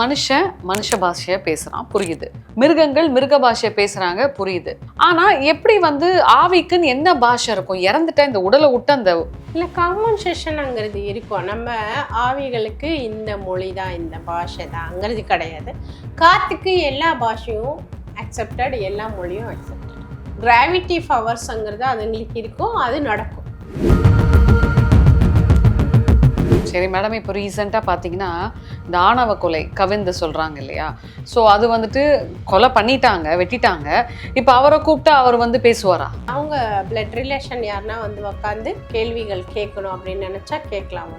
மனுஷன் மனுஷ பாஷையை பேசுறான் புரியுது. மிருகங்கள் மிருக பாஷையை பேசுறாங்க புரியுது. ஆனா எப்படி வந்து ஆவிக்குன்னு என்ன பாஷை இருக்கும்? இறந்துட்டா இந்த உடலை விட்டு அந்த இல்லை காம்பன்சேஷனுங்கிறது இருக்கும். நம்ம ஆவிகளுக்கு இந்த மொழி தான் இந்த பாஷை தாங்கிறது கிடையாது. காற்றுக்கு எல்லா பாஷையும் அக்செப்டட் எல்லா மொழியும் அக்செப்டட் கிராவிட்டி ஃபவர்ஸுங்கிறது அதுங்களுக்கு இருக்கும் அது நடக்கும். சரி மேடம் இப்போ ரீசெண்டாக பார்த்தீங்கன்னா இந்த ஆணவ கொலை கவிந்து சொல்கிறாங்க இல்லையா? ஸோ அது வந்துட்டு கொலை பண்ணிட்டாங்க வெட்டிட்டாங்க. இப்போ அவரை கூப்பிட்டா அவர் வந்து பேசுவாரா? அவங்க பிளட் ரிலேஷன் யாருன்னா வந்து உக்காந்து கேள்விகள் கேட்கணும் அப்படின்னு நினச்சா கேட்கலாம்.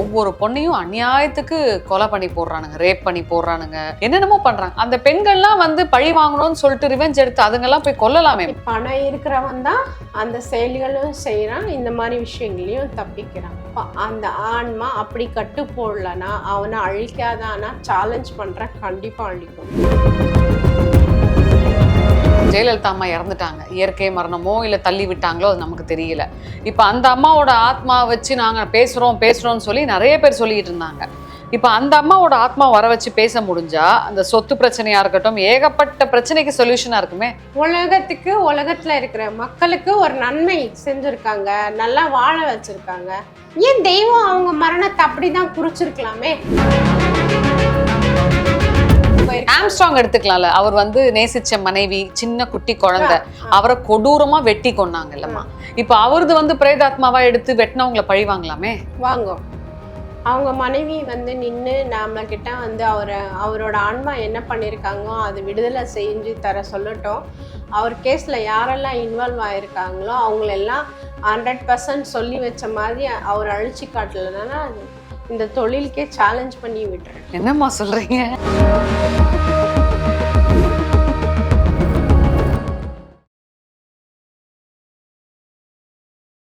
ஒவ்வொரு பொண்ணையும் அநியாயத்துக்கு கொலை பண்ணி போடுறானுங்க ரேப் பண்ணி போடுறானுங்க. என்னென்னமோ பண்றாங்க. அந்த பெண்கள்லாம் வந்து பழி வாங்கணும்னு சொல்லிட்டு ரிவெஞ்ச் எடுத்து அதுங்கெல்லாம் போய் கொல்லலாமே. பணம் இருக்கிறவன் தான் அந்த செயல்களும் செய்யறான் இந்த மாதிரி விஷயங்களையும் தப்பிக்கிறான். அந்த ஆன்மா அப்படி கட்டு போடலனா அவனை அழிக்காதானா சேலஞ்ச் பண்ற கண்டிப்பாக அழிக்கும். ஜெயலலிதா அம்மா இறந்துட்டாங்க. இயற்கை மரணமோ இல்லை தள்ளி விட்டாங்களோ அது நமக்கு தெரியல. இப்போ அந்த அம்மாவோட ஆத்மா வச்சு நாங்கள் பேசுகிறோம் பேசுகிறோம்னு சொல்லி நிறைய பேர் சொல்லிக்கிட்டு இருந்தாங்க. இப்போ அந்த அம்மாவோட ஆத்மா வர வச்சு பேச முடிஞ்சா அந்த சொத்து பிரச்சனையா இருக்கட்டும் ஏகப்பட்ட பிரச்சனைக்கு சொல்யூஷனா இருக்குமே? உலகத்துக்கு உலகத்தில் இருக்கிற மக்களுக்கு ஒரு நன்மை செஞ்சிருக்காங்க. நல்லா வாழ வச்சுருக்காங்க. ஏன் தெய்வம் அவங்க மரணத்தை அப்படி தான் குறிச்சிருக்கலாமே? ஆம்ஸ்ட்ராங் எடுத்துக்கலாம்ல. அவர் வந்து நேசிச்ச மனைவி சின்ன குட்டி குழந்தை. அவரை கொடூரமா வெட்டி கொண்டாங்கல்லம்மா இப்போ அவரது வந்து பிரேதாத்மாவா எடுத்து வெட்டினவங்கள பழி வாங்கலாமே? வாங்கும் அவங்க மனைவி வந்து நின்று நாம கிட்ட வந்து அவரை அவரோட ஆன்மா என்ன பண்ணியிருக்காங்களோ அது விடுதலை செஞ்சு தர சொல்லட்டும். அவர் கேஸில் யாரெல்லாம் இன்வால்வ் ஆயிருக்காங்களோ அவங்களெல்லாம் ஹண்ட்ரட் பர்சன்ட் சொல்லி வச்ச மாதிரி அவர் அழிச்சு காட்டலைன்னா அது? இந்த தொழிலுக்கே சேலஞ்ச் பண்ணி விட்டுறேன். என்னம்மா சொல்றீங்க?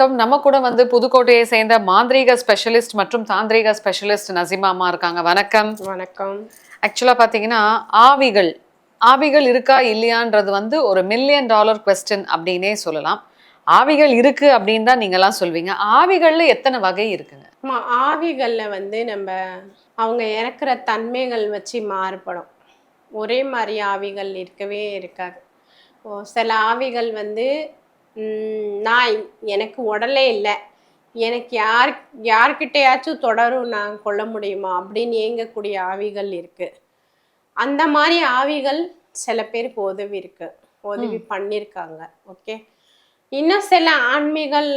நம்ம கூட வந்து புதுக்கோட்டையை சேர்ந்த மாந்திரீக ஸ்பெஷலிஸ்ட் மற்றும் தாந்திரீக ஸ்பெஷலிஸ்ட் நசிமா அம்மா இருக்காங்க. வணக்கம். வணக்கம். ஆக்சுவலாக பார்த்தீங்கன்னா ஆவிகள் ஆவிகள் இருக்கா இல்லையான்றது வந்து ஒரு மில்லியன் டாலர் கொஸ்டின் அப்படின்னே சொல்லலாம். ஆவிகள் இருக்கு அப்படின்னு தான் நீங்கெல்லாம் சொல்வீங்க. ஆவிகள்ல எத்தனை வகை இருக்குங்க? ஆமா, ஆவிகள்ல வந்து நம்ம அவங்க இறக்குற தன்மைகள் வச்சு மாறுபடும். ஒரே மாதிரி ஆவிகள் இருக்கவே இருக்காது. சில ஆவிகள் வந்து நான் எனக்கு உடலே இல்லை. எனக்கு யார் யார்கிட்டயாச்சும் தொடரும் நான் கொள்ள முடியுமா அப்படின்னு ஏங்கக்கூடிய ஆவிகள் இருக்கு. அந்த மாதிரி ஆவிகள் சில பேருக்கு உதவி இருக்கு. உதவி பண்ணியிருக்காங்க ஓகே? இன்னும் சில ஆன்மீகள்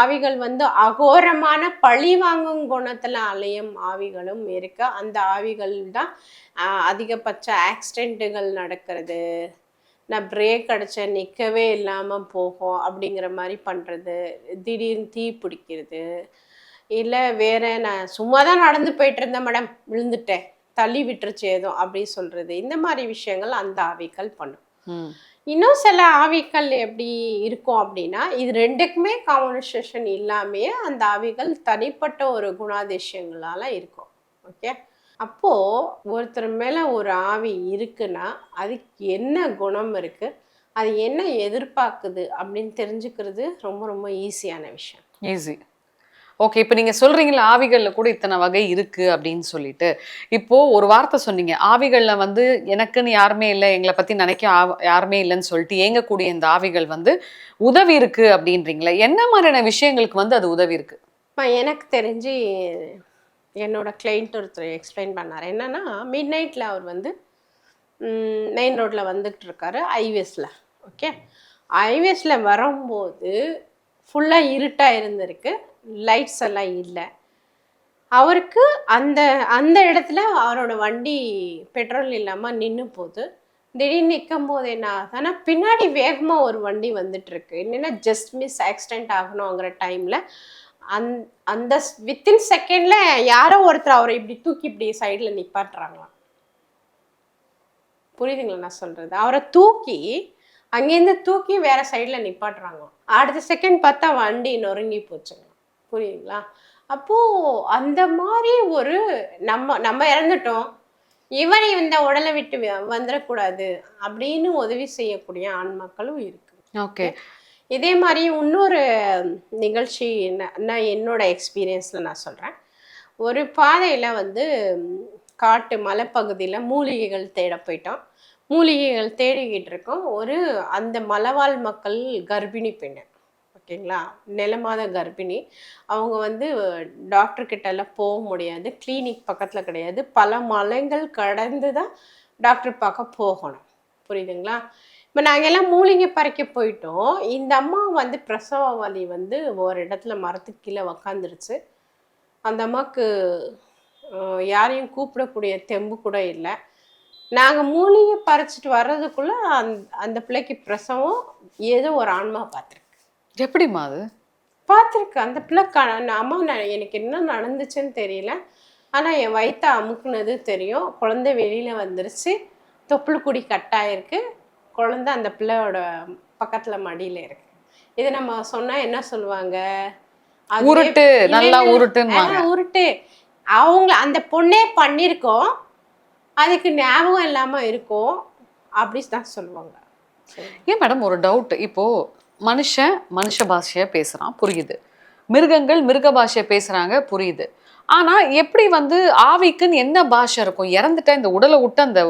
ஆவிகள் வந்து அகோரமான பழி வாங்கும் குணத்துல அலையும் ஆவிகளும் இருக்கு. அந்த ஆவிகள் தான் அதிகபட்ச ஆக்சிடென்ட்டுகள் நடக்கிறது. நான் பிரேக் அடிச்ச நிற்கவே இல்லாமல் போகும் அப்படிங்கிற மாதிரி பண்ணுறது திடீர்னு தீ பிடிக்கிறது. இல்லை வேற நான் சும்மா தான் நடந்து போயிட்டு இருந்தேன் மேடம் விழுந்துட்டேன். தள்ளி விட்டுருச்சு ஏதோ அப்படி சொல்கிறது இந்த மாதிரி விஷயங்கள் அந்த ஆவிகள் பண்ணும். இன்னும் சில ஆவிகள் எப்படி இருக்கும் அப்படின்னா இது ரெண்டுக்குமே காம்பன்சேஷன் இல்லாமையே அந்த ஆவிகள் தனிப்பட்ட ஒரு குணாதிசயங்களால இருக்கும். ஓகே அப்போ ஒருத்தர் மேல ஒரு ஆவி இருக்குன்னா அதுக்கு என்ன குணம் இருக்கு? அது என்ன எதிர்பார்க்குது? அப்படின்னு தெரிஞ்சுக்கிறது ரொம்ப ரொம்ப ஈஸியான விஷயம். ஈஸி ஓகே இப்போ நீங்க சொல்றீங்களா ஆவிகள்ல கூட இத்தனை வகை இருக்கு அப்படின்னு சொல்லிட்டு. இப்போ ஒரு வார்த்தை சொன்னீங்க ஆவிகள்ல வந்து எனக்குன்னு யாருமே இல்லை எங்களை பத்தி நினைக்க யாருமே இல்லைன்னு சொல்லிட்டு ஏங்கக்கூடிய இந்த ஆவிகள் வந்து உதவி இருக்கு அப்படின்றீங்களா என்ன மாதிரியான விஷயங்களுக்கு வந்து அது உதவி இருக்கு? இப்போ எனக்கு தெரிஞ்சு என்னோட கிளைண்ட் ஒருத்தர் எக்ஸ்பிளைன் பண்ணார். என்னென்னா மிட் நைட்டில் அவர் வந்து மெயின் ரோட்டில் வந்துட்டு இருக்காரு ஹைவேஸில் ஓகே ஹைவேஸில் வரும்போது ஃபுல்லாக இருட்டாக இருந்திருக்கு. லைட்ஸ் எல்லாம் இல்லை. அவருக்கு அந்த அந்த இடத்துல அவரோட வண்டி பெட்ரோல் இல்லாமல் நின்று போகுது திடீர்னு நிற்கும் போது என்ன ஆகுதுன்னா பின்னாடி வேகமாக ஒரு வண்டி வந்துட்டு இருக்கு. என்னென்னா ஜஸ்ட் மிஸ் ஆக்சிடென்ட் ஆகணுங்கிற டைமில் அந் அந்த வித்தின் செகண்ட்ல யாரோ ஒருத்தர் அவரை இப்படி தூக்கி இப்படி சைடில் நிப்பாட்டுறாங்களாம். புரியுதுங்களா நான் சொல்றது? அவரை தூக்கி அங்கேருந்து தூக்கி வேற சைடில் நிப்பாட்டுறாங்களாம். அடுத்த செகண்ட் பார்த்தா வண்டி நொறுங்கி போச்சுங்க புரியுதுங்களா? அப்போ அந்த மாதிரி ஒரு நம்ம நம்ம இறந்துட்டோம். இவனை இந்த உடலை விட்டு வந்துடக்கூடாது அப்படின்னு உதவி செய்யக்கூடிய ஆண்மக்களும் இருக்கு. ஓகே. இதே மாதிரி இன்னொரு நிகழ்ச்சி நான் என்னோட எக்ஸ்பீரியன்ஸில் நான் சொல்கிறேன் ஒரு பாதையில் வந்து காட்டு மலைப்பகுதியில் மூலிகைகள் தேட போயிட்டோம். மூலிகைகள் தேடிக்கிட்டு இருக்கோம். ஒரு அந்த மலைவாழ் மக்கள் கர்ப்பிணி பெண்ணு ஓகேங்களா? நிலமாத கர்ப்பிணி. அவங்க வந்து டாக்டர் எல்லாம் போக முடியாது. கிளினிக் பக்கத்தில் கிடையாது. பல மலைகள் கடந்து தான் டாக்டர் பார்க்க போகணும். புரியுதுங்களா? இப்போ நாங்கள் எல்லாம் மூலிகை பறிக்க போயிட்டோம். இந்த அம்மா வந்து பிரசவ வலி வந்து ஒரு இடத்துல மரத்துக்கு கீழே உக்காந்துருச்சு. அந்த அம்மாவுக்கு யாரையும் கூப்பிடக்கூடிய தெம்பு கூட இல்லை. நாங்கள் மூலிகை பறிச்சிட்டு வர்றதுக்குள்ளே அந் அந்த பிள்ளைக்கு பிரசவம் ஏதோ ஒரு ஆன்மா பார்த்துருக்கு எப்படிம்மா அது? பார்த்துருக்கு அந்த பிள்ளை க அம்மா நான் எனக்கு என்ன நடந்துச்சுன்னு தெரியல. ஆனால் என் வயித்தை அமுக்குனது தெரியும். குழந்தை வெளியில் வந்துருச்சு. தொப்புள் குடி கட்டாயிருக்கு. குழந்தை அந்த பிள்ளையோட பக்கத்தில் மடியில் இருக்கு. இது நம்ம சொன்னால் என்ன சொல்லுவாங்க? உருட்டு நல்லா ஆ, உருட்டு. அவங்க அந்த பொண்ணே பண்ணியிருக்கோம் அதுக்கு ஞாபகம் இல்லாமல் இருக்கும். அப்படி தான் சொல்லுவாங்க. ஏன் மேடம் ஒரு டவுட் இப்போ மனுஷன் மனுஷ பாஷைய பேசுறான் புரியுது. மிருகங்கள் மிருக பாஷைய பேசுறாங்க புரியுது. ஆனா எப்படி வந்து ஆவிக்குன்னு என்ன பாஷை இருக்கும்? இறந்துட்டா இந்த உடலை விட்டு அந்த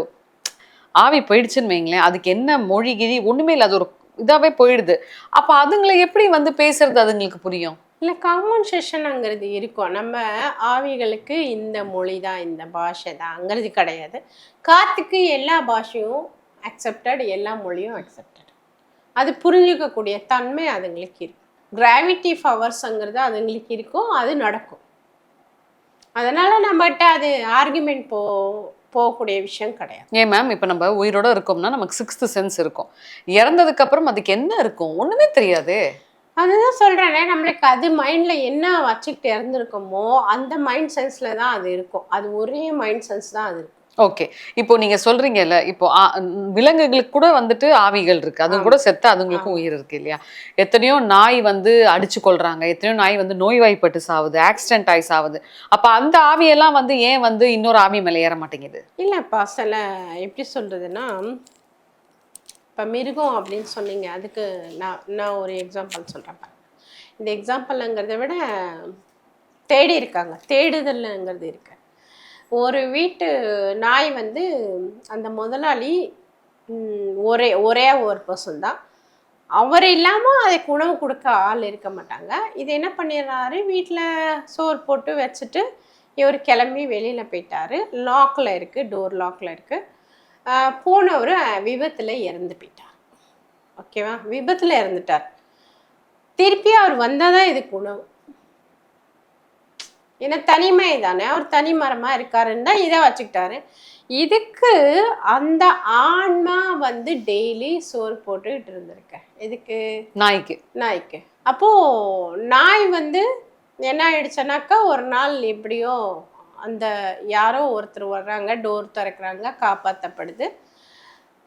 ஆவி போயிடுச்சுன்னு வைங்களேன் அதுக்கு என்ன மொழி கிழி ஒண்ணுமே இல்லை அது ஒரு இதாவே போயிடுது. அப்ப அதுங்களை எப்படி வந்து பேசுறது அதுங்களுக்கு புரியும்? இல்லை காம்பன்சேஷனுங்கிறது இருக்கும். நம்ம ஆவிகளுக்கு இந்த மொழி தான் இந்த பாஷை தான்ங்கிறது கிடையாது. காத்துக்கு எல்லா பாஷையும் அக்செப்டட் எல்லா மொழியும் அக்செப்டட் அது புரிஞ்சுக்கக்கூடிய தன்மை அதுங்களுக்கு இருக்கும் கிராவிட்டி ஃபவர்ஸ்ங்கிறது அதுங்களுக்கு இருக்கும் அது நடக்கும். அதனால் நம்மகிட்ட அது ஆர்குமெண்ட் போ போகக்கூடிய விஷயம் கிடையாது. ஏன் மேம் இப்போ நம்ம உயிரோட இருக்கோம்னா நமக்கு சிக்ஸ்த் சென்ஸ் இருக்கும். இறந்ததுக்கு அப்புறம் அதுக்கு என்ன இருக்கும்? ஒண்ணுமே தெரியாதே. அதுதான் சொல்கிறேனே நம்மளுக்கு அது மைண்டில் என்ன வச்சுக்கிட்டு இறந்துருக்கோமோ அந்த மைண்ட் சென்ஸில் தான் அது இருக்கும். அது ஒரே மைண்ட் சென்ஸ் தான் அது இருக்கும். ஓகே இப்போ நீங்க சொல்றீங்கல்ல இப்போ விலங்குகளுக்கு கூட வந்துட்டு ஆவிகள் இருக்கு. அது கூட செத்து அதுங்களுக்கும் உயிர் இருக்கு இல்லையா? எத்தனையோ நாய் வந்து அடிச்சு கொள்றாங்க எத்தனையோ நாய் வந்து நோய்வாய்ப்பட்டு சாவுது ஆக்சிடென்ட் ஆகி சாவுது. அப்ப அந்த ஆவியெல்லாம் வந்து ஏன் வந்து இன்னொரு ஆவி மேல ஏற மாட்டேங்குது? இல்லைப்பா சில எப்படி சொல்கிறதுன்னா இப்போ மிருகம் அப்படின்னு சொன்னீங்க. அதுக்கு நான் நான் ஒரு எக்ஸாம்பிள் சொல்கிறேன் இந்த எக்ஸாம்பிளுங்கிறத விட தேடி இருக்காங்க. தேடுதல்ங்கிறது இருக்கு. ஒரு வீட்டு நாய் வந்து அந்த முதலாளி ஒரே ஒரே ஒரு பர்சன் தான். அவர் இல்லாமல் அதுக்கு உணவு கொடுக்க ஆள் இருக்க மாட்டாங்க. இது என்ன பண்ணிடுறாரு? வீட்டில் சோறு போட்டு வச்சுட்டு இவர் கிளம்பி வெளியில் போயிட்டாரு. லாக்கில் இருக்குது டோர் லாக்கில் இருக்குது போனவர் விபத்தில் இறந்து போயிட்டார். ஓகேவா விபத்தில் இறந்துட்டார். திருப்பி அவர் வந்தால் தான் இதுக்கு உணவு. ஏன்னா தனிமை தானே அவர் தனி மரமாக இருக்காருன்னு தான் இதை வச்சுக்கிட்டாரு. இதுக்கு அந்த ஆன்மா வந்து டெய்லி சோறு போட்டுக்கிட்டு இருந்திருக்க. எதுக்கு? நாய்க்கு. நாய்க்கு. அப்போ நாய் வந்து என்ன ஆயிடுச்சுனாக்கா ஒரு நாள் எப்படியோ அந்த யாரோ ஒருத்தர் வர்றாங்க டோர் திறக்கிறாங்க காப்பாற்றப்படுது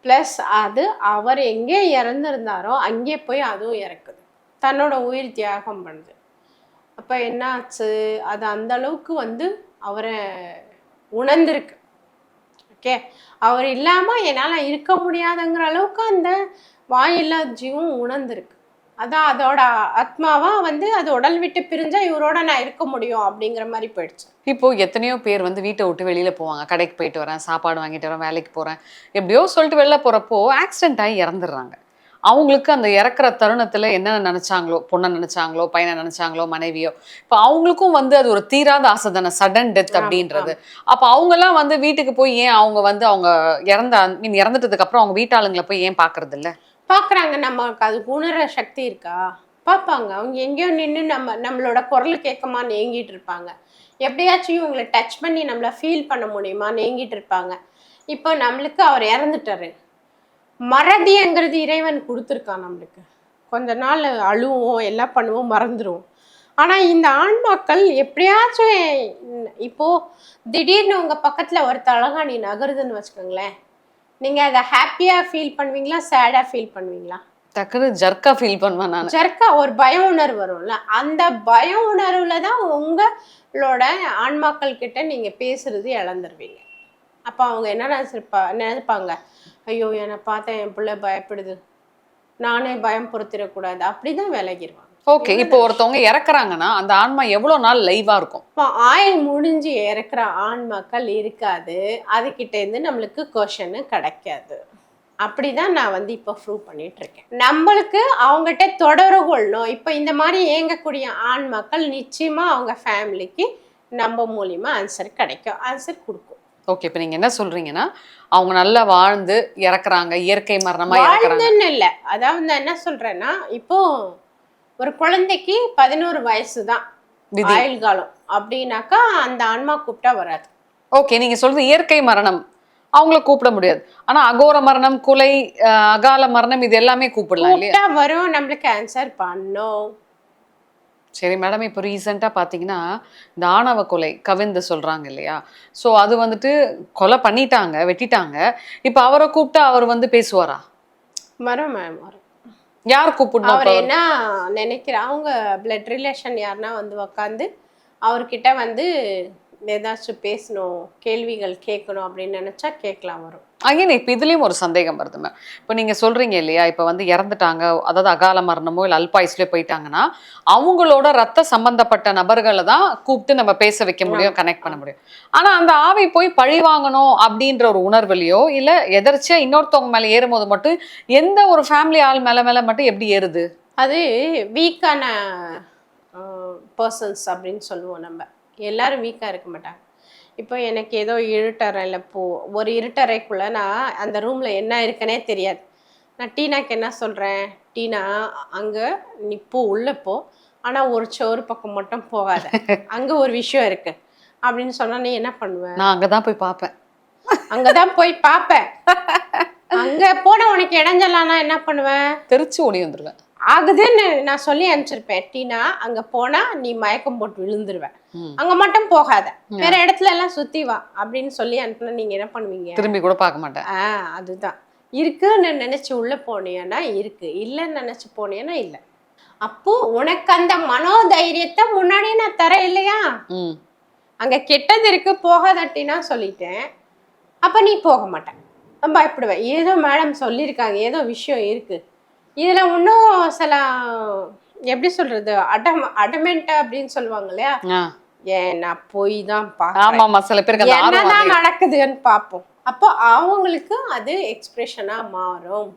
ப்ளஸ் அது அவர் எங்கே இறந்துருந்தாரோ அங்கே போய் அதுவும் இறக்குது. தன்னோட உயிர் தியாகம் பண்ணுது. அப்போ என்னாச்சு? அது அந்த அளவுக்கு வந்து அவரை உணர்ந்திருக்கு. ஓகே? அவர் இல்லாமல் என்னால் இருக்க முடியாதுங்கிற அளவுக்கு அந்த வாயில்லா ஜீவம் உணர்ந்திருக்கு. அதான் அதோட ஆத்மாவாக வந்து அது உடல் விட்டு பிரிஞ்சால் இவரோட நான் இருக்க முடியும் அப்படிங்கிற மாதிரி போயிடுச்சு. இப்போ எத்தனையோ பேர் வந்து வீட்டை விட்டு வெளியில் போவாங்க. கடைக்கு போயிட்டு வரேன் சாப்பாடு வாங்கிட்டு வரேன் வேலைக்கு போகிறேன் எப்படியோ சொல்லிட்டு வெளில போகிறப்போ ஆக்சிடென்ட் ஆகி இறந்துடுறாங்க. அவங்களுக்கு அந்த இறக்குற தருணத்துல என்ன நினைச்சாங்களோ பொண்ணை நினைச்சாங்களோ பையனை நினைச்சாங்களோ மனைவியோ இப்போ அவங்களுக்கும் வந்து அது ஒரு தீராத ஆசை தானே சடன் டெத் அப்படின்றது. அப்போ அவங்கெல்லாம் வந்து வீட்டுக்கு போய் ஏன் அவங்க வந்து அவங்க இறந்த மீன் இறந்துட்டதுக்கு அப்புறம் அவங்க வீட்டாளுங்களை போய் ஏன் பாக்குறது இல்ல பார்க்குறாங்க நமக்கு அது உணர சக்தி இருக்கா? பார்ப்பாங்க அவங்க எங்கேயோ நின்று நம்ம நம்மளோட குரல் கேட்கமான்னு ஏங்கிட்டு இருப்பாங்க. எப்படியாச்சும் இவங்களை டச் பண்ணி நம்மளை ஃபீல் பண்ண முடியுமான்னு ஏங்கிட்டு இருப்பாங்க. இப்போ நம்மளுக்கு அவர் இறந்துட்டாரு. மறதிங்கிறது இறைவன் கொடுத்துருக்கான் நம்மளுக்கு. கொஞ்ச நாள் அழுவோம் எல்லாம் பண்ணுவோம் மறந்துடுவோம் ஆனால் இந்த ஆன்மாக்கள் எப்படியாச்சும் இ- இப்போ திடீர்னு உங்கள் பக்கத்தில் ஒரு தலகாணி நகருதுன்னு வச்சுக்கோங்களேன். நீங்கள் அதை ஹாப்பியாக ஃபீல் பண்ணுவீங்களா சேடாக ஃபீல் பண்ணுவீங்களா? டக்குனு ஜர்க்கா ஃபீல் பண்ணுவேன் நான். ஜர்க்கா ஒரு பய உணர்வு வரும்ல. அந்த பய உணர்வுல தான் உங்களோட ஆன்மாக்கள் கிட்ட நீங்க பேசுறது இழந்துருவீங்க. அப்ப அவங்க என்ன நினைச்சிருப்பா நினைப்பாங்க? ஐயோ என்னை பார்த்தா என் பிள்ளை பயப்படுது. நானே பயம் பொறுத்திடக்கூடாது. அப்படிதான் விலகிடுவாங்க ஓகே இப்போ ஒருத்தவங்க இறக்குறாங்கன்னா அந்த ஆன்மா எவ்வளவு நாள் லைவா இருக்கும்? இப்போ ஆயுள் முடிஞ்சு இறக்குற ஆன்மாக்கள் இருக்காது. அதுகிட்ட இருந்து நம்மளுக்கு கொஷனு கிடைக்காது. அப்படிதான் நான் வந்து இப்போ ப்ரூவ் பண்ணிட்டு இருக்கேன் நம்மளுக்கு அவங்ககிட்ட தொடர்பு கொள்ளணும். இப்போ இந்த மாதிரி இயங்கக்கூடிய ஆன்மாக்கள் நிச்சயமா அவங்க ஃபேமிலிக்கு நம்ம மூலியமா ஆன்சர் கிடைக்கும். ஆன்சர் கொடுக்கும். ஓகே இப்போ நீங்க என்ன சொல்றீங்கன்னா அவங்க நல்லா வாழ்ந்து இறக்குறாங்க இயற்கை மரணமா இறக்குறாங்க. வாழ்ந்துன்னு இல்லை. அதாவது நான் என்ன சொல்றேன்னா இப்போ ஒரு குழந்தைக்கு பதினோரு வயசு தான் ஆயுள் காலம் அப்படின்னாக்கா அந்த ஆன்மா கூப்பிட்டா வராது. ஓகே நீங்க சொல்றது இயற்கை மரணம். அவங்கள கூப்பிட முடியாது. ஆனா அகோர மரணம் குலை அகால மரணம் இது எல்லாமே கூப்பிடலாம் இல்லையா? வரும் நம்மளுக்கு ஆன்சர் பண்ணும். சரி மேடம் இப்போ ரீசெண்டாக பார்த்தீங்கன்னா இந்த ஆணவ கொலை கவிந்து சொல்கிறாங்க இல்லையா? ஸோ அது வந்துட்டு கொலை பண்ணிட்டாங்க வெட்டிட்டாங்க. இப்போ அவரை கூப்பிட்டா அவர் வந்து பேசுவாரா? வரும் மேம் யார் கூப்பிடணும் அவர்? என்ன நினைக்கிறா அவங்க பிளட் ரிலேஷன் யாருன்னா வந்து உக்காந்து அவர்கிட்ட வந்து ஏதாச்சும் பேசணும் கேள்விகள் கேட்கணும் அப்படின்னு நினைச்சா கேட்கலாம் வரும். அகைன் இப்போ இதுலேயும் ஒரு சந்தேகம் வருது மேம் இப்போ நீங்கள் சொல்கிறீங்க இல்லையா இப்போ வந்து இறந்துட்டாங்க அதாவது அகால மரணமோ இல்லை அல்பாயுஸ்லேயோ போயிட்டாங்கன்னா அவங்களோட ரத்த சம்பந்தப்பட்ட நபர்களை தான் கூப்பிட்டு நம்ம பேச வைக்க முடியும் கனெக்ட் பண்ண முடியும். ஆனால் அந்த ஆவி போய் பழி வாங்கணும் அப்படின்ற ஒரு உணர்வுலையோ இல்லை எதர்ச்சியா இன்னொருத்தவங்க மேலே ஏறும்போது மட்டும் எந்த ஒரு ஃபேமிலி ஆள் மேலே மேலே மட்டும் எப்படி ஏறுது? அது வீக்கான பர்சன்ஸ் அப்படின்னு சொல்லுவோம் நம்ம. எல்லாரும் வீக்காக இருக்க மாட்டாங்க. இப்போ எனக்கு ஏதோ இருட்டறையில் போ ஒரு இருட்டறைக்குள்ள நான் அந்த ரூமில் என்ன இருக்குன்னே தெரியாது. நான் டீனாக்கு என்ன சொல்கிறேன் டீனா அங்கே நீ போ உள்ளே போ. ஆனால் ஒரு சோறு பக்கம் மட்டும் போகாத. அங்கே ஒரு விஷயம் இருக்கு. அப்படின்னு சொன்னா நீ என்ன பண்ணுவ? நான் அங்கே தான் போய் பார்ப்பேன். அங்கதான் போய் பார்ப்பேன். அங்க போன உனக்கு இடைஞ்சலானா என்ன பண்ணுவேன் தெரிச்சு ஓடி வந்துருவேன். ஆகுதுன்னு நான் சொல்லி அனுப்பிச்சிருப்பேன். டீனா அங்க போனா நீ மயக்கம் போட்டு விழுந்துருவ. ம். அங்க மட்டும் போகாத. வேற இடத்துல எல்லாம் சுத்தி வா அப்படின்னு சொல்லி அனுப்புனா நீங்க என்ன பண்ணுவீங்க? திரும்பி கூட பார்க்க மாட்டேன். அதுதான். இருக்குன்னு நினைச்சு உள்ள போனியானா இருக்கு. இல்லைன்னு நினைச்சு போனியானா இல்லை. அப்போ உனக்கு அந்த மனோதைரியத்தை முன்னாடியே நான் தரேன் இல்லையா? அங்க கெட்டது இருக்கு போகாதட்டினா சொல்லிட்டேன். அப்ப நீ போக மாட்டேன். பயப்படுவேன். ஏதோ மேடம் சொல்லியிருக்காங்க. ஏதோ விஷயம் இருக்கு. இதுல இன்னும் சில எப்படி சொல்றது? அடம் அடமெண்ட் அப்படின்னு சொல்லுவாங்க இல்லையா ஆ. ஏன் நான் போய் தான் ஆமா பார்க்கறேன். ஆமா சில பேருக்கு என்னதான். நடக்குதுன்னு பார்ப்போம். அப்போ அவங்களுக்கு அது எக்ஸ்பிரஷனா மாறும்.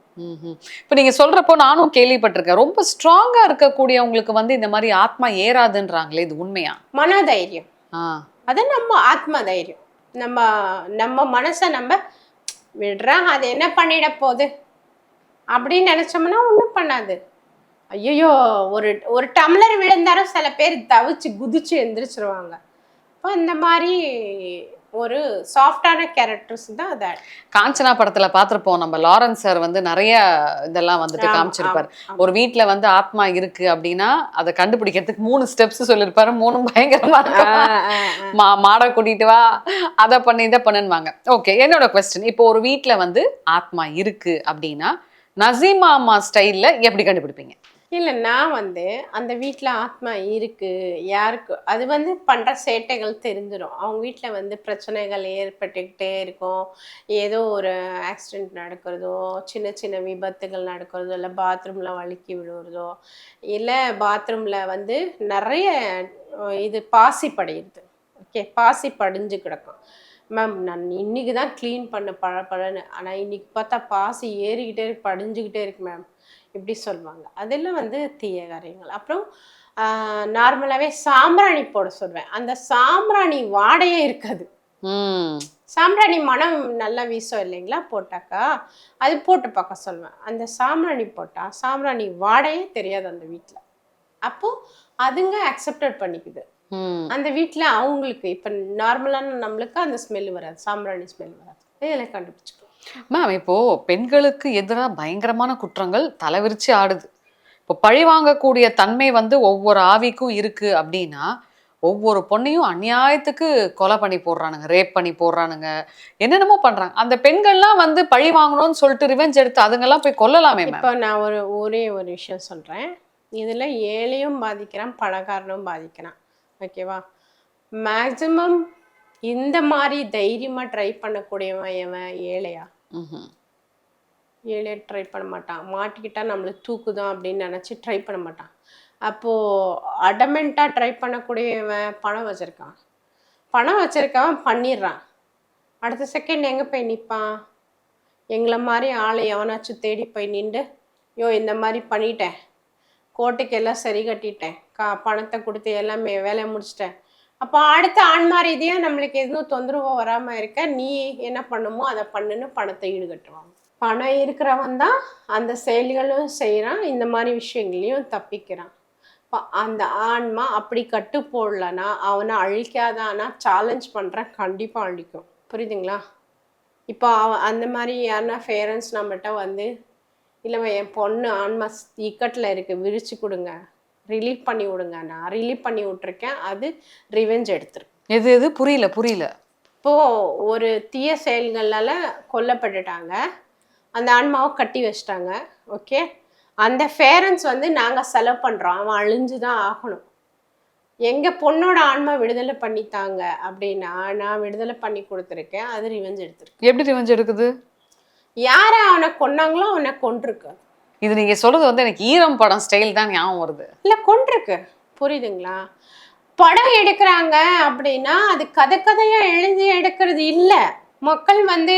இப்ப நீங்க சொல்றப்போ நானும் கேள்விப்பட்டிருக்கேன். ரொம்ப ஸ்ட்ராங்கா இருக்கக்கூடியவங்களுக்கு வந்து இந்த மாதிரி ஆத்மா ஏறாதுன்றாங்களே இது உண்மையா? மனோதைரியம். அது நம்ம ஆத்ம தைரியம் நம்ம நம்ம மனசை நம்ம விடுறேன் அது என்ன பண்ணிட போகுது? அப்படின்னு நினைச்சோம்னா ஒன்றும் பண்ணாது. ஐயோ ஒரு ஒரு டம்ளர் விழுந்தாலும் சில பேர் தவிச்சு குதிச்சு எந்திரிச்சிருவாங்க. இப்போ இந்த மாதிரி ஒரு சாஃப்டான கேரக்டர்ஸ் தான் அது. காஞ்சனா படத்துல பார்த்திருப்போம் நம்ம லாரன்ஸ் சார் வந்து நிறைய இதெல்லாம் வந்துட்டு காமிச்சிருப்பாரு. ஒரு வீட்ல வந்து ஆத்மா இருக்கு அப்படின்னா அதை கண்டுபிடிக்கிறதுக்கு மூணு ஸ்டெப்ஸ் சொல்லியிருப்பாரு. மூணும் பயங்கரமா மா மாடை கூட்டிட்டு வா அதை பண்ணு இதை பண்ணுவாங்க ஓகே என்னோட கொஸ்டின் இப்போ ஒரு வீட்ல வந்து ஆத்மா இருக்கு அப்படின்னா நசீமா அம்மா ஸ்டைல்ல எப்படி கண்டுபிடிப்பீங்க? இல்லை நான் வந்து அந்த வீட்டில் ஆத்மா இருக்குது யாருக்கு அது வந்து பண்ணுற சேட்டைகள் தெரிஞ்சிடும் அவங்க வீட்டில் வந்து பிரச்சனைகள் ஏற்பட்டுக்கிட்டே இருக்கும். ஏதோ ஒரு ஆக்சிடெண்ட் நடக்கிறதோ சின்ன சின்ன விபத்துகள் நடக்கிறதோ இல்லை பாத்ரூமில் வழுக்கி விழுவுறதோ இல்லை பாத்ரூமில் வந்து நிறைய இது பாசி படையுது ஓகே பாசி படிஞ்சு கிடக்கும். மேம் நான் இன்னைக்கு தான் க்ளீன் பண்ண பழ பழன்னு ஆனால் இன்றைக்கி பார்த்தா பாசி ஏறிக்கிட்டே இருக்கு படிஞ்சுக்கிட்டே இருக்கு மேம். இப்படி சொல்லுவாங்க அதெல்லாம் வந்து தீய காரியங்கள். அப்புறம் நார்மலாகவே சாம்பிராணி போட சொல்வேன். அந்த சாம்பிராணி வாடையே இருக்காது. சாம்பிராணி மனம் நல்லா வீசும் இல்லைங்களா? போட்டாக்கா அது போட்டு பார்க்க சொல்லுவேன் அந்த சாம்பிராணி போட்டால் சாம்பிராணி வாடையே தெரியாது அந்த வீட்டில் அப்போது அதுங்க அக்செப்டட் பண்ணிக்குது. அந்த வீட்டில் அவங்களுக்கு இப்போ நார்மலான நம்மளுக்கு அந்த ஸ்மெல் வராது. சாம்பிராணி ஸ்மெல் வராது. இதில் கண்டுபிடிச்சிக்கலாம் மேம் இப்போ பெண்களுக்கு எதிராக பயங்கரமான குற்றங்கள் தலைவிரிச்சு ஆடுது. இப்போ பழி வாங்கக்கூடிய தன்மை வந்து ஒவ்வொரு ஆவிக்கும் இருக்கு அப்படின்னா ஒவ்வொரு பொண்ணையும் அநியாயத்துக்கு கொலை பண்ணி போடுறானுங்க ரேப் பண்ணி போடுறானுங்க. என்னென்னமோ பண்றாங்க. அந்த பெண்கள்லாம் வந்து பழி வாங்கணும்னு சொல்லிட்டு ரிவெஞ்ச் எடுத்து அதுங்கெல்லாம் போய் கொல்லலாமே இப்போ நான் ஒரு ஒரே ஒரு விஷயம் சொல்றேன். இதில் ஏழையும் பாதிக்கிறான் பணக்காரனும் பாதிக்கிறான். ஓகேவா? மேக்சிமம் இந்த மாதிரி தைரியமாக ட்ரை பண்ணக்கூடியவன் எவன் ஏழையா? ஏழையா ட்ரை பண்ண மாட்டான். மாட்டிக்கிட்டா நம்மளை தூக்குதான் அப்படின்னு நினச்சி ட்ரை பண்ண மாட்டான். அப்போது அடமெண்ட்டாக ட்ரை பண்ணக்கூடியவன் பணம் வச்சுருக்கான். பணம் வச்சுருக்கவன் பண்ணிடுறான். அடுத்த செகண்ட் எங்கே போய் நிற்பான் எங்களை மாதிரி ஆளை எவனாச்சும் தேடி போய் நின்று யோ இந்த மாதிரி பண்ணிட்டேன். கோர்ட்டுக்கு எல்லாம் சரி கட்டிட்டேன். கா பணத்தை கொடுத்து எல்லாமே வேலையை முடிச்சிட்டேன். அப்போ அடுத்த ஆன்மா ரீதியாக நம்மளுக்கு எதுவும் தொந்தரவு வராமல் இருக்க நீ என்ன பண்ணுமோ அதை பண்ணுன்னு பணத்தை ஈடுகட்டுவாங்க பணம் இருக்கிறவன் தான் அந்த செயல்களும் செய்கிறான் இந்த மாதிரி விஷயங்களையும் தப்பிக்கிறான். இப்போ அந்த ஆன்மா அப்படி கட்டு போடலனா அவனை அழிக்காதானா சேலஞ்ச் பண்ணுறேன் கண்டிப்பாக அழிக்கும். புரியுதுங்களா? இப்போ அவன் அந்த மாதிரி யாருன்னா பேரண்ட்ஸ் நம்மகிட்ட வந்து இல்லைம்மா என் பொண்ணு ஆன்மா இக்கட்டில் இருக்குது விரிச்சு கொடுங்க. ரிலீஃப் பண்ணி விடுங்க. நான் ரிலீஃப் பண்ணி விட்ருக்கேன் அது ரிவெஞ்ச் எடுத்துருக்கு எது எது? புரியல புரியல. இப்போது ஒரு தீய செயல்களால் கொல்லப்பட்டுட்டாங்க. அந்த ஆன்மாவை கட்டி வச்சிட்டாங்க. ஓகே? அந்த பேரண்ட்ஸ் வந்து நாங்கள் செலவு பண்ணுறோம் அவன் அழிஞ்சு தான் ஆகணும். எங்கள் பொண்ணோட ஆன்மா விடுதலை பண்ணித்தாங்க அப்படின்னா நான் விடுதலை பண்ணி கொடுத்துருக்கேன். அது ரிவெஞ்ச் எடுத்திருக்கு. எப்படி ரிவெஞ்ச் எடுக்குது? யாரை அவனை கொன்னாங்களோ அவனை கொண்டிருக்கு இது நீங்க சொல்றது வந்து எனக்கு ஈரம் படம் ஸ்டைல் தான் ஞாபகம் வருது. இல்லை கொண்டிருக்கு புரியுதுங்களா? படம் எடுக்கிறாங்க அப்படின்னா அது கதை கதையாக எழுதி எடுக்கிறது இல்லை. மக்கள் வந்து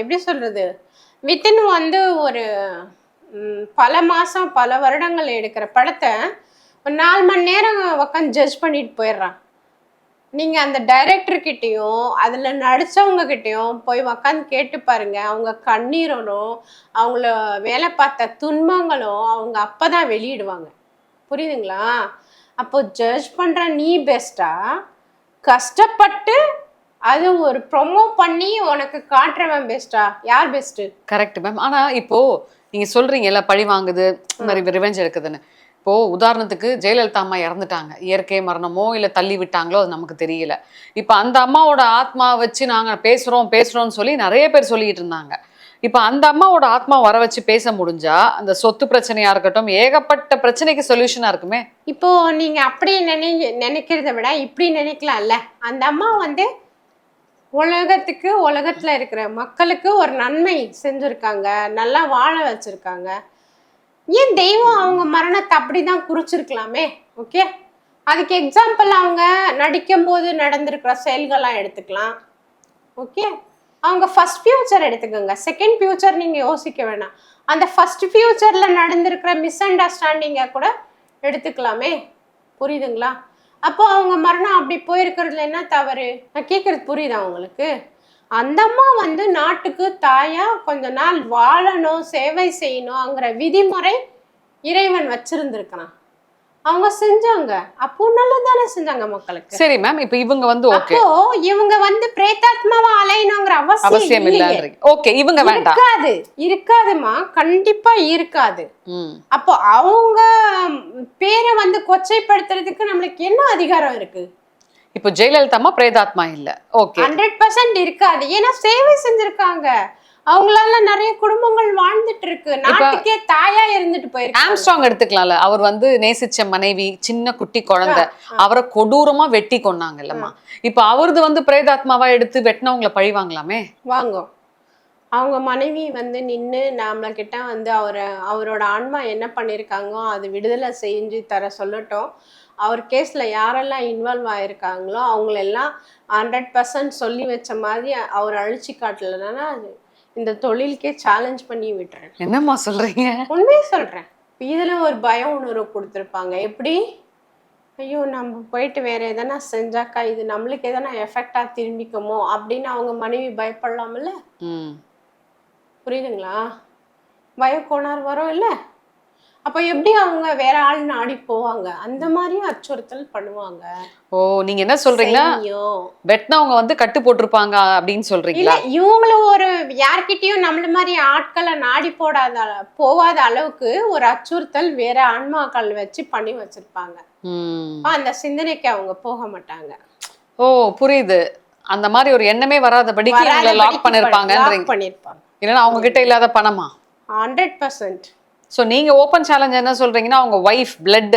எப்படி சொல்கிறது வித்தின் வந்து ஒரு பல மாதம் பல வருடங்கள் எடுக்கிற படத்தை ஒரு நாலு மணி நேரம் உட்காந்து ஜட்ஜ் பண்ணிட்டு போயிடுறான். நீங்கள் அந்த டைரக்டர்கிட்டையும் அதில் நடித்தவங்கக்கிட்டையும் போய் உக்காந்து கேட்டு பாருங்க. அவங்க கண்ணீரனும் அவங்கள வேலை பார்த்த துன்பங்களும் அவங்க அப்போ தான் வெளியிடுவாங்க. புரியுதுங்களா? அப்போ ஜட்ஜ் பண்ணுற நீ பெஸ்ட்டா கஷ்டப்பட்டு அது ஒரு ப்ரொமோ பண்ணி உனக்கு காட்டுறவன் பெஸ்ட்டா யார் பெஸ்ட்டு கரெக்ட் மேம் ஆனா இப்போ நீங்க சொல்றீங்கல்ல பழி வாங்குது இந்த மாதிரி ரிவெஞ்ச் எடுக்குதுன்னு. இப்போது உதாரணத்துக்கு ஜெயலலிதா அம்மா இறந்துட்டாங்க. இயற்கை மரணமோ இல்லை தள்ளி விட்டாங்களோ அது நமக்கு தெரியல. இப்போ அந்த அம்மாவோட ஆத்மா வச்சு நாங்கள் பேசுகிறோம் பேசுகிறோம்னு சொல்லி நிறைய பேர் சொல்லிட்டு இருந்தாங்க. இப்போ அந்த அம்மாவோட ஆத்மா வர வச்சு பேச முடிஞ்சா அந்த சொத்து பிரச்சனையா இருக்கட்டும் ஏகப்பட்ட பிரச்சனைக்கு சொல்யூஷனா இருக்குமே. இப்போ நீங்க அப்படி நினை நினைக்கிறத விட இப்படி நினைக்கலாம்ல? அந்த அம்மா வந்து உலகத்துக்கு உலகத்துல இருக்கிற மக்களுக்கு ஒரு நன்மை செஞ்சிருக்காங்க. நல்லா வாழ வச்சிருக்காங்க. ஏன் தெய்வம் அவங்க மரணத்தை அப்படிதான் குறிச்சிருக்கலாமே? ஓகே அதுக்கு எக்ஸாம்பிள் அவங்க நடிக்கும் போது நடந்திருக்கிற செயல்கள்லாம் எடுத்துக்கலாம். ஓகே அவங்க ஃபர்ஸ்ட் ஃபியூச்சர் எடுத்துக்கோங்க. செகண்ட் ஃபியூச்சர் நீங்கள் யோசிக்க வேணாம். அந்த ஃபர்ஸ்ட் ஃபியூச்சரில் நடந்திருக்கிற மிஸ் அண்டர்ஸ்டாண்டிங்கை கூட எடுத்துக்கலாமே? புரியுதுங்களா? அப்போ அவங்க மரணம் அப்படி போயிருக்கிறதுல என்ன தவறு? நான் கேட்குறது புரியுதா உங்களுக்கு? அந்த அம்மா வந்து நாட்டுக்கு தாயா கொஞ்ச நாள் வாழணும் சேவை செய்யணுங்கிற விதிமுறை இறைவன் வச்சிருந்திருக்கிறான். அவங்க செஞ்சாங்க. அப்போ நல்லதானே செஞ்சாங்க மக்களுக்கு. சரி மேம் இப்போ இவங்க வந்து ஓகே இவங்க வந்து பிரேதாத்மாவா அலையணுங்கிற அவசியம். இல்லைன்றீங்க ஓகே இவங்க வேண்டாம். இருக்காது இருக்காதுமா கண்டிப்பா இருக்காது. அப்போ அவங்க பேரை வந்து கொச்சைப்படுத்துறதுக்கு நம்மளுக்கு என்ன அதிகாரம் இருக்கு? இப்போ ஜெயலலிதா அம்மா பிரேதாத்மா இல்ல. ஓகே ஹண்ட்ரட் பர்சன்ட் இருக்காது. ஏன்னா சேவை செஞ்சிருக்காங்க. அவங்களால நிறைய குடும்பங்கள் வாழ்ந்துட்டு இருக்கு நாட்டுக்கே தாயா இருந்துட்டு போயிருக்காங்க. ஆம்ஸ்ட்ராங் எடுத்துக்கலாம்ல. அவர் வந்து நேசிச்ச மனைவி சின்ன குட்டி குழந்தை. அவரை கொடூரமா வெட்டி கொன்னாங்கல்லம்மா. இப்ப அவரது வந்து பிரேதாத்மாவா எடுத்து வெட்டினவங்கள பழி வாங்கலாமே? வாங்கும் அவங்க மனைவி வந்து நின்று நம்மக்கிட்ட வந்து அவரை அவரோட ஆன்மா என்ன பண்ணியிருக்காங்கோ அது விடுதலை செஞ்சு தர சொல்லட்டும். அவர் கேஸில் யாரெல்லாம் இன்வால்வ் ஆயிருக்காங்களோ அவங்களெல்லாம் ஹண்ட்ரட் பர்சன்ட் சொல்லி வச்ச மாதிரி அவர் அழிச்சு காட்டலைன்னா இந்த தொழிலுக்கே சேலஞ்ச் பண்ணி விட்டுறேன். என்னம்மா சொல்றீங்க? உண்மையை சொல்கிறேன் இதில் ஒரு பய உணர்வு கொடுத்துருப்பாங்க. எப்படி? ஐயோ நம்ம போயிட்டு வேற எதனா செஞ்சாக்கா இது நம்மளுக்கு எதனா எஃபெக்டாக திரும்பிக்குமோ அப்படின்னு அவங்க மனைவி பயப்படலாம்ல? ம். புரியுதுங்களா? பயக்கோணார் வரும் இல்லை? அப்ப எப்படி அவங்க வேற ஆள் நாடி போவாங்க? அந்த மாதிரியும் அச்சுறுத்தல் பண்ணுவாங்க. ஓ நீங்க என்ன சொல்றீங்கன்னா செய்யும். வெட்டினவங்க வந்து கட்டு போட்டிருப்பாங்க அப்படின்னு இல்ல சொல்றீங்களா இவங்களும் ஒரு யார்கிட்டயும் நம்மள மாதிரி ஆட்களை நாடி போடாத போகாத அளவுக்கு ஒரு அச்சுறுத்தல் வேற ஆன்மாக்கள் வச்சு பண்ணி வச்சிருப்பாங்க. அந்த சிந்தனைக்கு அவங்க போக மாட்டாங்க. ஓ புரியுது. அந்த மாதிரி ஒரு எண்ணமே வராதபடிக்கு இவங்களை லாக் lock பண்ணிருப்பாங்க. இல்லைன்னா அவங்க கிட்ட இல்லாத பணமா? ஹண்ட்ரட் பர்சன்ட் ஸோ நீங்க ஓப்பன் சேலஞ்ச் என்ன சொல்றீங்கன்னா அவங்க ஒய்ஃப் பிளட்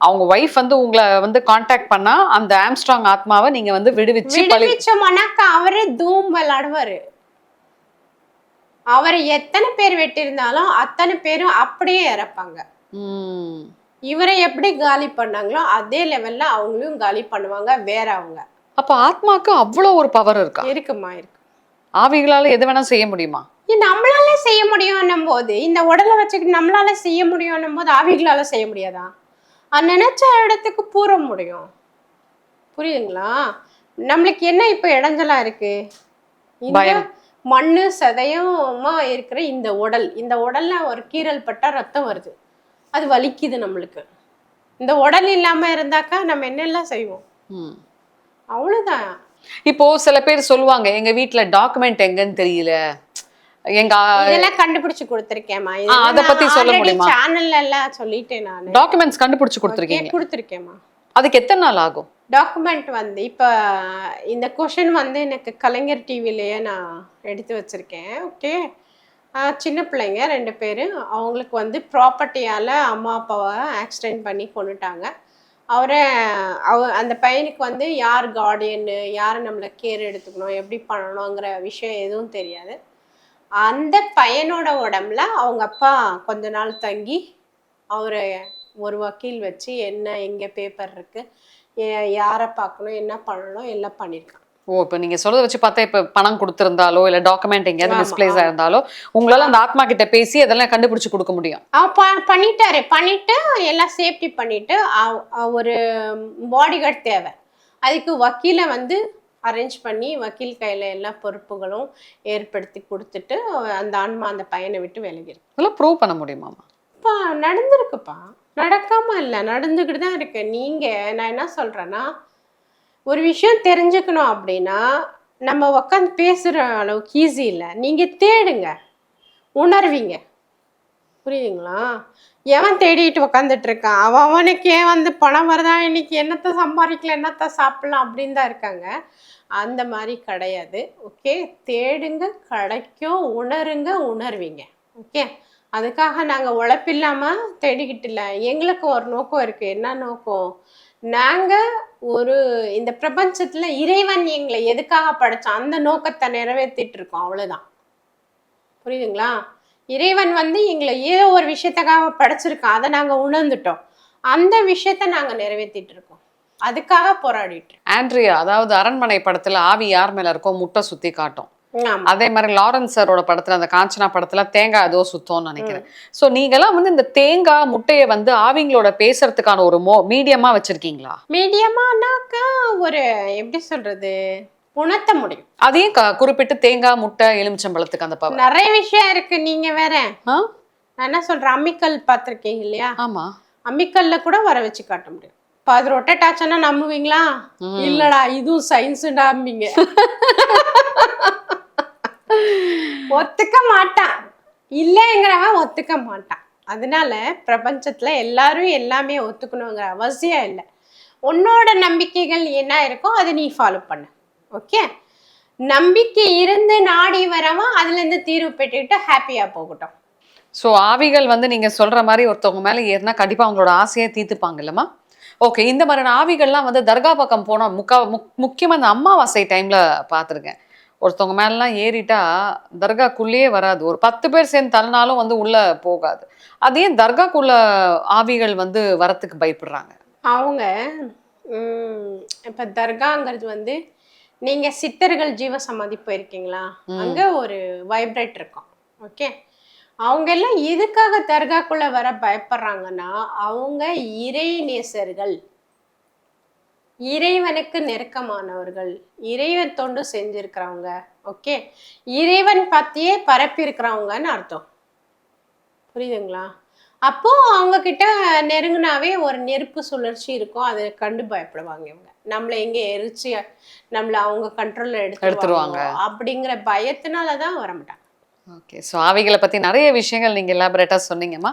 அவங்க ஒய்ஃப் வந்து உங்களை வந்து காண்டாக்ட் பண்ணா அந்த ஆம்ஸ்ட்ராங் ஆத்மாவை நீங்க வந்து விடுவிச்சு பழி விடுவிச்சோம்னாக்கா அவரே தூம் விளையாடுவாரு. அவரை எத்தனை பேர் வெட்டியிருந்தாலும் அத்தனை பேரும் அப்படியே இறப்பாங்க. இவரை எப்படி காலி பண்ணாங்களோ அதே லெவல்ல அவங்களையும் காலி பண்ணுவாங்க வேற அவங்க. அப்ப ஆத்மாக்கு அவ்வளோ ஒரு பவர் இருக்கா? இருக்குமா இருக்கு. ஆவிகளால எது வேணா செய்ய முடியுமா? நம்மளால செய்ய முடியும்னும் போது இந்த உடலை வச்சுக்கிட்டு நம்மளால செய்ய முடியும்னும் போது ஆவிகளால செய்ய முடியாதா? நினைச்ச இடத்துக்கு பூர முடியும். புரியுதுங்களா? நம்மளுக்கு என்ன இப்ப இடைஞ்சலா இருக்கு. மண்ணு சதயமா இருக்கிற இந்த உடல் இந்த உடல்ல ஒரு கீறல் பட்டா ரத்தம் வருது. அது வலிக்குது நம்மளுக்கு. இந்த உடல் இல்லாம இருந்தாக்கா நம்ம என்னெல்லாம் செய்வோம். அவ்வளவுதான். இப்போ சில பேர் சொல்லுவாங்க எங்க வீட்ல டாக்குமெண்ட் எங்கன்னு தெரியல. எங்க இதெல்லாம் கண்டுபிடிச்சு கொடுத்துருக்கேம்மா. ஆ, அத பத்தி சொல்ல முடியுமா? சேனல்ல எல்லாம் சொல்லிட்டேன் நானு. டாக்குமெண்ட்ஸ் கண்டுபிடிச்சு கொடுத்துருக்கீங்க. கொடுத்துருக்கேம்மா. அதுக்கு எத்தனை நாள் ஆகும்? டாக்குமெண்ட் வந்து இப்போ இந்த கொஷின் வந்து எனக்கு கலைஞர் டிவிலேயே நான் எடுத்து வச்சிருக்கேன் ஓகே சின்ன பிள்ளைங்க ரெண்டு பேர். அவங்களுக்கு வந்து ப்ராப்பர்ட்டியால் அம்மா அப்பாவை ஆக்சிடென்ட் பண்ணி கொண்டுட்டாங்க. அவரை அவ அந்த பையனுக்கு வந்து யார் கார்டியன்னு யார் நம்மளை கேர் எடுத்துக்கணும் எப்படி பண்ணணுங்கிற விஷயம் எதுவும் தெரியாது. அந்த பையனோட உடம்புல அவங்க அப்பா கொஞ்ச நாள் தங்கி அவரை ஒரு வக்கீல் வச்சு என்ன எங்கே பேப்பர் இருக்கு ஏ- யாரை பார்க்கணும் என்ன பண்ணணும் எல்லாம் பண்ணியிருக்கான். ஓ இப்போ நீங்க சொல்றத வச்சு பார்த்தா இப்ப பணம் கொடுத்திருந்தாலோ இல்ல டாக்குமெண்ட் எங்கேயாவது மிஸ்பிளேஸ். ஆயிருந்தாலோ உங்களால அந்த ஆத்மா கிட்ட பேசி அதெல்லாம் கண்டுபிடிச்சு கொடுக்க முடியும். பண்ணிட்டாரு. பண்ணிட்டு எல்லாம் சேஃப்டி பண்ணிட்டு ஒரு பாடி கார்டு தேவை. அதுக்கு வக்கீலை வந்து அரேஞ்ச் பண்ணி வக்கீல் கையில எல்லா பொறுப்புகளும் ஏற்படுத்தி கொடுத்துட்டு அந்த ஆன்மா அந்த பையனை விட்டு விலகிருக்கு. அதெல்லாம் ப்ரூவ் பண்ண முடியுமாமா அப்பா நடந்திருக்குப்பா. நடக்காம இல்லை நடந்துக்கிட்டு தான் இருக்கு. நீங்க நான் என்ன சொல்றேன்னா ஒரு விஷயம் தெரிஞ்சுக்கணும் அப்படின்னா நம்ம உட்காந்து பேசுற அளவுக்கு ஈஸி இல்லை. நீங்க தேடுங்க உணர்வீங்க. புரியுதுங்களா? எவன் தேடிட்டு உக்காந்துட்டு இருக்கான் அவன் அவனுக்கு ஏன் வந்து பணம் வருதா? இன்னைக்கு என்னத்தை சம்பாதிக்கல? என்னத்தை சாப்பிடலாம்? அப்படின்னு தான் இருக்காங்க. அந்த மாதிரி கிடையாது. ஓகே? தேடுங்க கிடைக்கும். உணருங்க உணர்வீங்க. ஓகே? அதுக்காக நாங்கள் உழைப்பில்லாமல் தேடிக்கிட்டு இல்லை. எங்களுக்கு ஒரு நோக்கம் இருக்குது என்ன நோக்கம்? நாங்கள் ஒரு இந்த பிரபஞ்சத்தில் இறைவன் எங்களை எதுக்காக படைச்சான்? அந்த நோக்கத்தை நிறைவேற்றிட்டு இருக்கோம். அவ்வளோதான் புரியுதுங்களா? இறைவன் வந்து எங்களை ஏதோ ஒரு விஷயத்துக்காக படைச்சிருக்கான். அதை நாங்கள் உணர்ந்துட்டோம். அந்த விஷயத்த நாங்கள் நிறைவேற்றிட்டு இருக்கோம். அதுக்காக போராடிட்டு. ஆண்ட்ரியா அதாவது அரண்மனை படத்துல ஆவி யார் மேல இருக்கோ முட்டை சுத்தி காட்டும். அதே மாதிரி லாரன்ஸ் சாரோட படத்துல அந்த காஞ்சனா படத்துல தேங்காய் ஏதோ சுத்தம்னு நினைக்கிறேன். சோ நீங்கெல்லாம் வந்து இந்த தேங்காய் முட்டையை வந்து ஆவிங்களோட பேசுறதுக்கான ஒரு மோ மீடியமா வச்சிருக்கீங்களா? மீடியமானாக்கா ஒரு எப்படி சொல்றது? உணர்த்த முடியும். அதையும் குறிப்பிட்டு தேங்காய் முட்டை எலுமிச்சம்பழத்துக்கு அந்த பவர். நிறைய விஷயம் இருக்கு. நீங்க வேற? நான் என்ன சொல்றேன்? அம்மிக்கல் பார்த்திருக்கீங்க இல்லையா? ஆமா. அம்மிக்கல்ல கூட வர வச்சு காட்ட முடியும். இப்போ அது ரொட்டேட் ஆச்சுன்னா நம்புவீங்களா. இல்லடா இதுவும் சயின்ஸுடாம்பிங்க ஒத்துக்க மாட்டான். இல்லைங்கிறவன் ஒத்துக்க மாட்டான். அதனால பிரபஞ்சத்துல எல்லாரும் எல்லாமே ஒத்துக்கணுங்கிற அவசியம் இல்லை. உன்னோட நம்பிக்கைகள் என்ன இருக்கோ அதை நீ ஃபாலோ பண்ணு. ஓகே? நம்பிக்கை இருந்து நாடி வரவன் அதுல இருந்து தீர்வு பெற்றுக்கிட்டு ஹாப்பியா போகட்டும். சோ ஆவிகள் வந்து நீங்க சொல்ற மாதிரி ஒருத்தவங்க மேல ஏறினா கண்டிப்பா அவங்களோட ஆசையை தீர்த்துப்பாங்க இல்லம்மா? ஓகே இந்த மாதிரியான ஆவிகள்லாம் வந்து தர்கா பக்கம் போனா முக்கா முக் முக்கியமா இந்த அமாவாசை டைம்ல பார்த்துருக்கேன். ஒருத்தவங்க மேலாம் ஏறிட்டா தர்காக்குள்ளேயே வராது. ஒரு பத்து பேர் சேர்ந்து தள்ளினாலும் வந்து உள்ள போகாது. அது ஏன் தர்காக்குள்ள ஆவிகள் வந்து வரத்துக்கு பயப்படுறாங்க? அவங்க இப்ப தர்காங்கிறது வந்து நீங்க சித்தர்கள் ஜீவ சமாதி போயிருக்கீங்களா. அங்க ஒரு வைப்ரேட் இருக்கும். ஓகே அவங்க எல்லாம் எதுக்காக தர்காக்குள்ள வர பயப்படுறாங்கன்னா அவங்க இறை நேசர்கள் இறைவனுக்கு நெருக்கமானவர்கள். இறைவன் தொண்டு செஞ்சிருக்கிறவங்க. ஓகே இறைவன் பத்தியே பரப்பி இருக்கிறவங்கன்னு அர்த்தம். புரியுதுங்களா? அப்போ அவங்க கிட்ட நெருங்கினாவே ஒரு நெருப்பு சுழற்சி இருக்கும். அதை கண்டு பயப்படுவாங்க இவங்க. நம்மளை எங்க எரிச்சு நம்மள அவங்க கண்ட்ரோல்ல எடுத்துருவாங்க. எடுத்துருவாங்க அப்படிங்கிற பயத்தினால தான் வர மாட்டாங்க. ஓகே ஸோ ஆவிகளை பத்தி நிறைய விஷயங்கள் நீங்க எலாபரேட்டா சொன்னீங்கம்மா.